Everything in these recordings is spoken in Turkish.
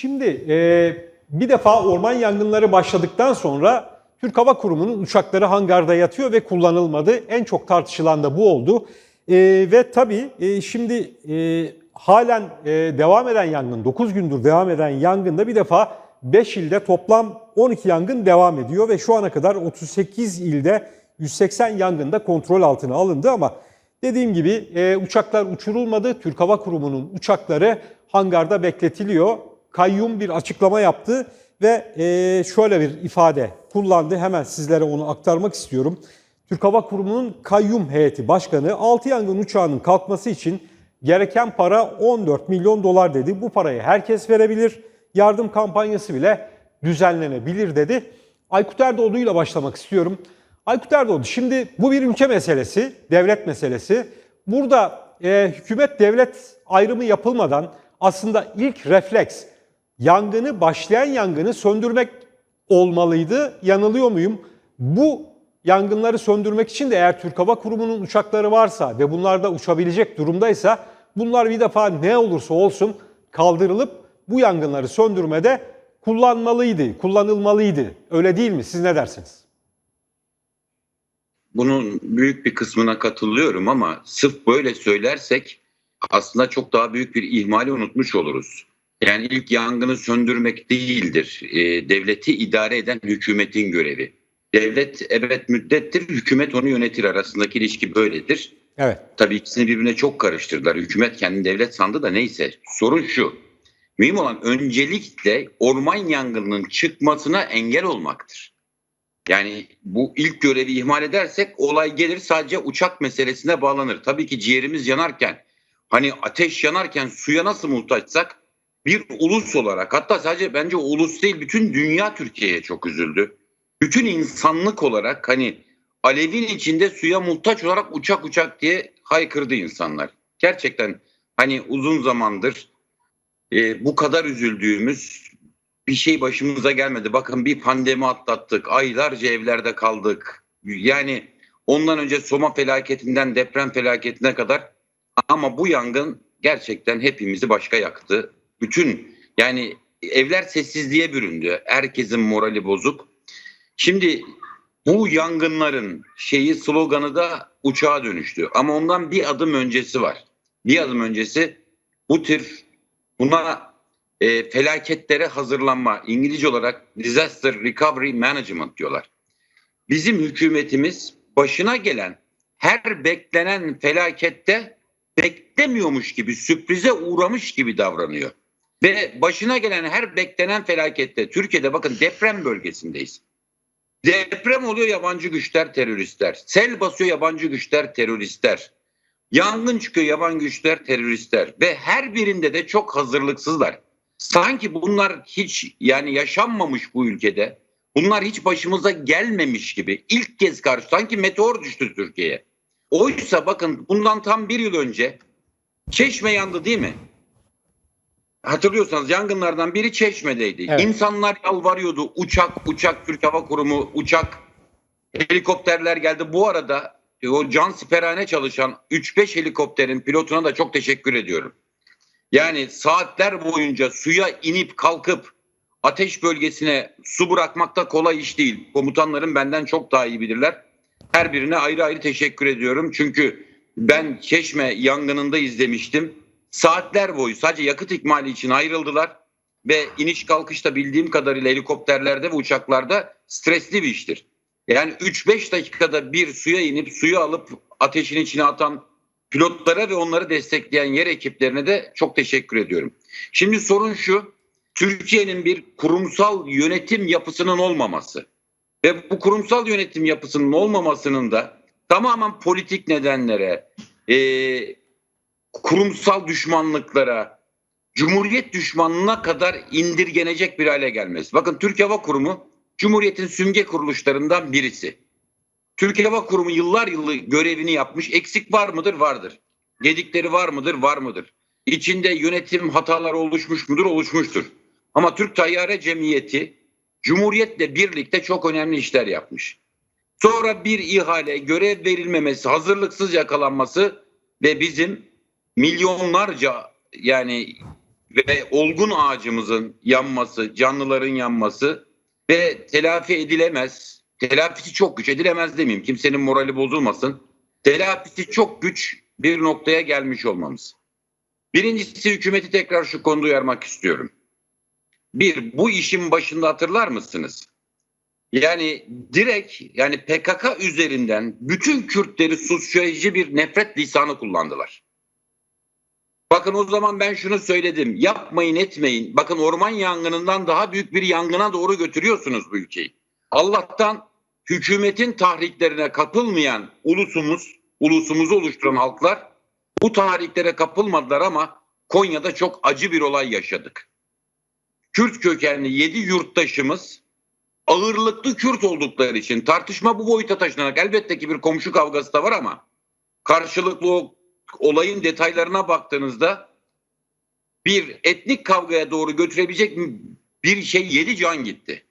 Şimdi e, bir defa orman yangınları başladıktan sonra Türk Hava Kurumu'nun uçakları hangarda yatıyor ve kullanılmadı. En çok tartışılan da bu oldu. E, ve tabii e, şimdi e, halen e, devam eden yangın, 9 gündür devam eden yangında bir defa 5 ilde toplam 12 yangın devam ediyor ve şu ana kadar 38 ilde 180 yangında kontrol altına alındı ama dediğim gibi e, uçaklar uçurulmadı. Türk Hava Kurumu'nun uçakları hangarda bekletiliyor. Kayyum bir açıklama yaptı ve e, şöyle bir ifade kullandı. Hemen sizlere onu aktarmak istiyorum. Türk Hava Kurumu'nun kayyum heyeti başkanı 6 yangın uçağının kalkması için gereken para 14 milyon dolar dedi. Bu parayı herkes verebilir. Yardım kampanyası bile düzenlenebilir dedi. Aykut Erdoğdu ile başlamak istiyorum. Aykut Erdoğdu şimdi bu bir ülke meselesi, devlet meselesi. Burada e, hükümet devlet ayrımı yapılmadan aslında ilk refleks yangını başlayan yangını söndürmek olmalıydı. Yanılıyor muyum? Bu yangınları söndürmek için de eğer Türk Hava Kurumu'nun uçakları varsa ve bunlar da uçabilecek durumdaysa bunlar bir defa ne olursa olsun kaldırılıp bu yangınları söndürmede kullanmalıydı, kullanılmalıydı. Öyle değil mi? Siz ne dersiniz? Bunun büyük bir kısmına katılıyorum ama sırf böyle söylersek aslında çok daha büyük bir ihmali unutmuş oluruz. Yani ilk yangını söndürmek değildir. E, devleti idare eden hükümetin görevi. Devlet evet müddettir, hükümet onu yönetir arasındaki ilişki böyledir. Evet. Tabii ikisini birbirine çok karıştırdılar. Hükümet kendini devlet sandı da neyse. Sorun şu. Mühim olan öncelikle orman yangınının çıkmasına engel olmaktır. Yani bu ilk görevi ihmal edersek olay gelir sadece uçak meselesine bağlanır. Tabii ki ciğerimiz yanarken hani ateş yanarken suya nasıl muhtaçsak bir ulus olarak hatta sadece bence ulus değil bütün dünya Türkiye'ye çok üzüldü. Bütün insanlık olarak hani alevin içinde suya muhtaç olarak uçak uçak diye haykırdı insanlar. Gerçekten hani uzun zamandır e, bu kadar üzüldüğümüz bir şey başımıza gelmedi. Bakın bir pandemi atlattık. Aylarca evlerde kaldık. Yani ondan önce Soma felaketinden deprem felaketine kadar ama bu yangın gerçekten hepimizi başka yaktı. Bütün yani evler sessizliğe büründü. Herkesin morali bozuk. Şimdi bu yangınların şeyi sloganı da uçağa dönüştü. Ama ondan bir adım öncesi var. Bir adım öncesi bu tür buna e, felaketlere hazırlanma İngilizce olarak disaster recovery management diyorlar. Bizim hükümetimiz başına gelen her beklenen felakette beklemiyormuş gibi sürprize uğramış gibi davranıyor. Ve başına gelen her beklenen felakette Türkiye'de bakın deprem bölgesindeyiz. Deprem oluyor yabancı güçler teröristler. Sel basıyor yabancı güçler teröristler. Yangın çıkıyor yabancı güçler teröristler. Ve her birinde de çok hazırlıksızlar. Sanki bunlar hiç yani yaşanmamış bu ülkede. Bunlar hiç başımıza gelmemiş gibi. ilk kez karşı sanki meteor düştü Türkiye'ye. Oysa bakın bundan tam bir yıl önce Çeşme yandı değil mi? Hatırlıyorsanız yangınlardan biri Çeşme'deydi. Evet. İnsanlar yalvarıyordu. Uçak, uçak, Türk Hava Kurumu, uçak, helikopterler geldi. Bu arada e, o can siperhane çalışan 3-5 helikopterin pilotuna da çok teşekkür ediyorum. Yani saatler boyunca suya inip kalkıp ateş bölgesine su bırakmak da kolay iş değil. Komutanlarım benden çok daha iyi bilirler. Her birine ayrı ayrı teşekkür ediyorum. Çünkü ben Çeşme yangınında izlemiştim. Saatler boyu sadece yakıt ikmali için ayrıldılar. Ve iniş kalkışta bildiğim kadarıyla helikopterlerde ve uçaklarda stresli bir iştir. Yani 3-5 dakikada bir suya inip suyu alıp ateşin içine atan pilotlara ve onları destekleyen yer ekiplerine de çok teşekkür ediyorum. Şimdi sorun şu. Türkiye'nin bir kurumsal yönetim yapısının olmaması ve bu kurumsal yönetim yapısının olmamasının da tamamen politik nedenlere, e, kurumsal düşmanlıklara, cumhuriyet düşmanlığına kadar indirgenecek bir hale gelmesi. Bakın Türk Hava Kurumu Cumhuriyet'in sümge kuruluşlarından birisi. Türk Hava Kurumu yıllar yılı görevini yapmış. Eksik var mıdır? Vardır. Gedikleri var mıdır? Var mıdır? İçinde yönetim hataları oluşmuş mudur? Oluşmuştur. Ama Türk Tayyare Cemiyeti Cumhuriyet'le birlikte çok önemli işler yapmış. Sonra bir ihale, görev verilmemesi, hazırlıksız yakalanması ve bizim milyonlarca yani ve olgun ağacımızın yanması, canlıların yanması ve telafi edilemez. Telafisi çok güç edilemez demeyeyim. Kimsenin morali bozulmasın. Telafisi çok güç bir noktaya gelmiş olmamız. Birincisi hükümeti tekrar şu konuda uyarmak istiyorum. Bir, bu işin başında hatırlar mısınız? Yani direkt yani PKK üzerinden bütün Kürtleri suçlayıcı bir nefret lisanı kullandılar. Bakın o zaman ben şunu söyledim. Yapmayın etmeyin. Bakın orman yangınından daha büyük bir yangına doğru götürüyorsunuz bu ülkeyi. Allah'tan hükümetin tahriklerine kapılmayan ulusumuz, ulusumuzu oluşturan halklar bu tahriklere kapılmadılar ama Konya'da çok acı bir olay yaşadık. Kürt kökenli 7 yurttaşımız ağırlıklı Kürt oldukları için tartışma bu boyuta taşınarak elbette ki bir komşu kavgası da var ama karşılıklı o olayın detaylarına baktığınızda bir etnik kavgaya doğru götürebilecek bir şey yedi can gitti.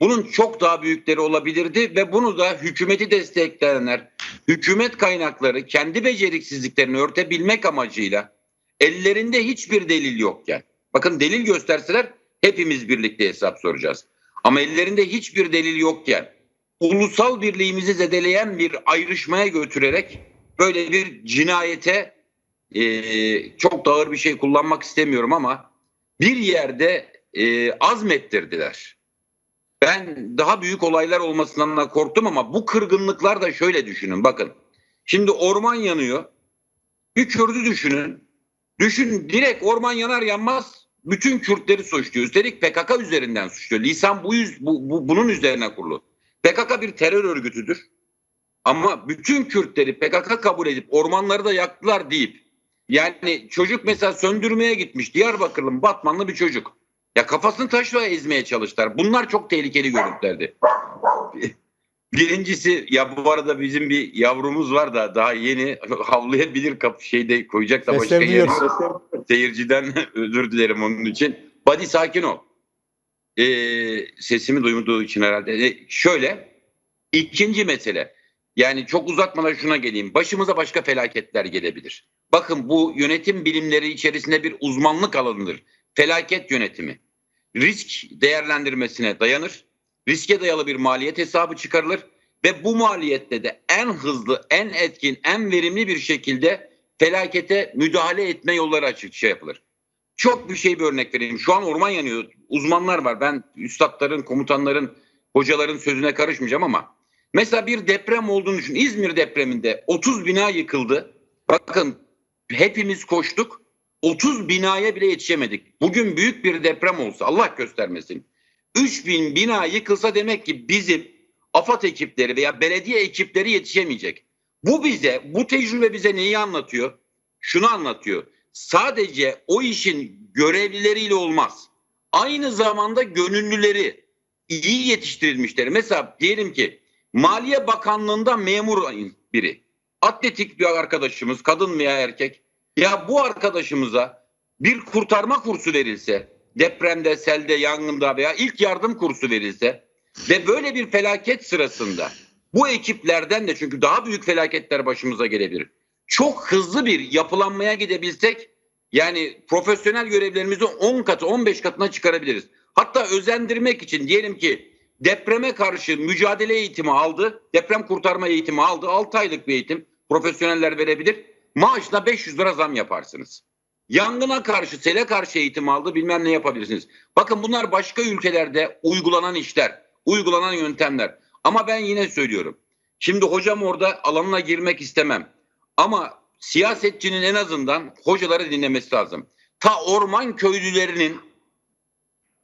Bunun çok daha büyükleri olabilirdi ve bunu da hükümeti destekleyenler, hükümet kaynakları kendi beceriksizliklerini örtebilmek amacıyla ellerinde hiçbir delil yokken, bakın delil gösterseler hepimiz birlikte hesap soracağız. Ama ellerinde hiçbir delil yokken ulusal birliğimizi zedeleyen bir ayrışmaya götürerek böyle bir cinayete e, çok da ağır bir şey kullanmak istemiyorum ama bir yerde e, azmettirdiler. Ben daha büyük olaylar olmasından da korktum ama bu kırgınlıklar da şöyle düşünün bakın. Şimdi orman yanıyor. Bir Kürdü düşünün. Düşün direkt orman yanar yanmaz bütün Kürtleri suçluyor. Üstelik PKK üzerinden suçluyor. Lisan bu, yüz, bu, bu bunun üzerine kurulu. PKK bir terör örgütüdür. Ama bütün Kürtleri PKK kabul edip ormanları da yaktılar deyip yani çocuk mesela söndürmeye gitmiş Diyarbakırlı Batmanlı bir çocuk. Ya kafasını taşla ezmeye çalıştılar. Bunlar çok tehlikeli görüntülerdi. Birincisi ya bu arada bizim bir yavrumuz var da daha yeni havlayabilir kapı şeyde koyacak da başka yer. Seyirciden özür dilerim onun için. Badi sakin ol. Ee, sesimi duymadığı için herhalde. Ee, şöyle ikinci mesele. Yani çok uzatmadan şuna geleyim. Başımıza başka felaketler gelebilir. Bakın bu yönetim bilimleri içerisinde bir uzmanlık alanıdır. Felaket yönetimi. Risk değerlendirmesine dayanır. Riske dayalı bir maliyet hesabı çıkarılır ve bu maliyette de en hızlı, en etkin, en verimli bir şekilde felakete müdahale etme yolları açık şey yapılır. Çok bir şey bir örnek vereyim. Şu an orman yanıyor. Uzmanlar var. Ben üstadların, komutanların, hocaların sözüne karışmayacağım ama mesela bir deprem olduğunu düşün. İzmir depreminde 30 bina yıkıldı. Bakın hepimiz koştuk. 30 binaya bile yetişemedik. Bugün büyük bir deprem olsa Allah göstermesin. 3000 bina yıkılsa demek ki bizim AFAD ekipleri veya belediye ekipleri yetişemeyecek. Bu bize, bu tecrübe bize neyi anlatıyor? Şunu anlatıyor. Sadece o işin görevlileriyle olmaz. Aynı zamanda gönüllüleri iyi yetiştirilmişler. Mesela diyelim ki Maliye Bakanlığı'nda memur biri. Atletik bir arkadaşımız, kadın veya erkek. Ya bu arkadaşımıza bir kurtarma kursu verilse, depremde, selde, yangında veya ilk yardım kursu verilse ve böyle bir felaket sırasında bu ekiplerden de çünkü daha büyük felaketler başımıza gelebilir. Çok hızlı bir yapılanmaya gidebilsek yani profesyonel görevlerimizi 10 katı 15 katına çıkarabiliriz. Hatta özendirmek için diyelim ki depreme karşı mücadele eğitimi aldı. Deprem kurtarma eğitimi aldı. 6 aylık bir eğitim profesyoneller verebilir. Maaşla 500 lira zam yaparsınız. Yangına karşı, sele karşı eğitim aldı bilmem ne yapabilirsiniz. Bakın bunlar başka ülkelerde uygulanan işler, uygulanan yöntemler. Ama ben yine söylüyorum. Şimdi hocam orada alanına girmek istemem. Ama siyasetçinin en azından hocaları dinlemesi lazım. Ta orman köylülerinin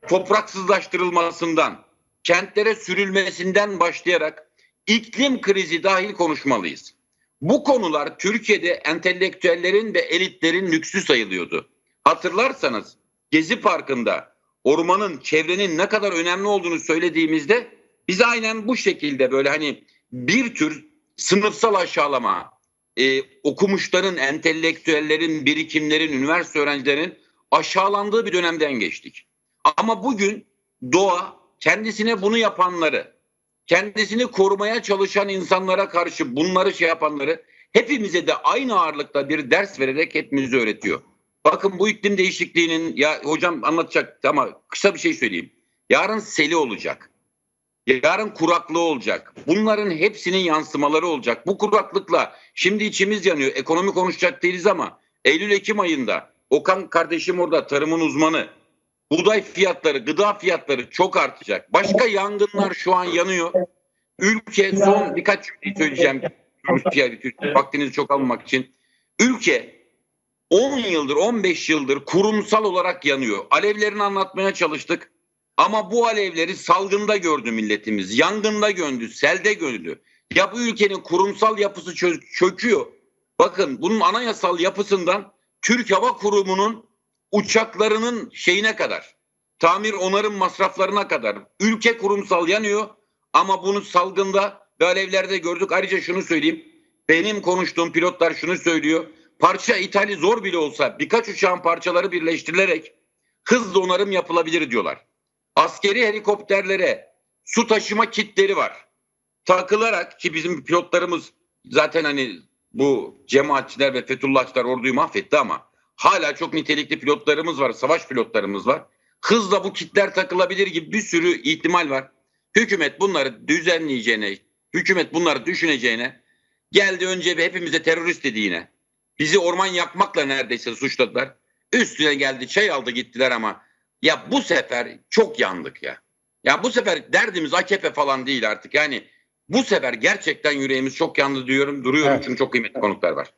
topraksızlaştırılmasından, kentlere sürülmesinden başlayarak iklim krizi dahil konuşmalıyız. Bu konular Türkiye'de entelektüellerin ve elitlerin lüksü sayılıyordu. Hatırlarsanız Gezi Parkı'nda ormanın, çevrenin ne kadar önemli olduğunu söylediğimizde biz aynen bu şekilde böyle hani bir tür sınıfsal aşağılama, e, okumuşların, entelektüellerin, birikimlerin, üniversite öğrencilerinin aşağılandığı bir dönemden geçtik. Ama bugün doğa kendisine bunu yapanları, kendisini korumaya çalışan insanlara karşı bunları şey yapanları hepimize de aynı ağırlıkta bir ders vererek hepimizi öğretiyor. Bakın bu iklim değişikliğinin ya hocam anlatacak ama kısa bir şey söyleyeyim. Yarın seli olacak. Yarın kuraklığı olacak. Bunların hepsinin yansımaları olacak. Bu kuraklıkla şimdi içimiz yanıyor. Ekonomi konuşacak değiliz ama Eylül-Ekim ayında Okan kardeşim orada tarımın uzmanı. Buğday fiyatları, gıda fiyatları çok artacak. Başka yangınlar şu an yanıyor. Ülke son birkaç cümle söyleyeceğim. Vaktinizi çok almamak için. Ülke 10 yıldır 15 yıldır kurumsal olarak yanıyor. Alevlerini anlatmaya çalıştık. Ama bu alevleri salgında gördü milletimiz. Yangında gördü, selde gördü. Ya bu ülkenin kurumsal yapısı çö- çöküyor. Bakın bunun anayasal yapısından Türk Hava Kurumu'nun uçaklarının şeyine kadar, tamir onarım masraflarına kadar ülke kurumsal yanıyor ama bunu salgında ve alevlerde gördük. Ayrıca şunu söyleyeyim. Benim konuştuğum pilotlar şunu söylüyor. Parça ithali zor bile olsa birkaç uçağın parçaları birleştirilerek hızlı onarım yapılabilir diyorlar. Askeri helikopterlere su taşıma kitleri var. Takılarak ki bizim pilotlarımız zaten hani bu cemaatçiler ve Fethullahçılar orduyu mahvetti ama hala çok nitelikli pilotlarımız var, savaş pilotlarımız var. Hızla bu kitler takılabilir gibi bir sürü ihtimal var. Hükümet bunları düzenleyeceğine, hükümet bunları düşüneceğine geldi önce hepimize terörist dedi yine. Bizi orman yakmakla neredeyse suçladılar. Üstüne geldi çay aldı gittiler ama ya bu sefer çok yandık ya. Ya bu sefer derdimiz AKP falan değil artık. Yani bu sefer gerçekten yüreğimiz çok yandı diyorum. Duruyorum Evet. çünkü çok kıymetli konuklar var.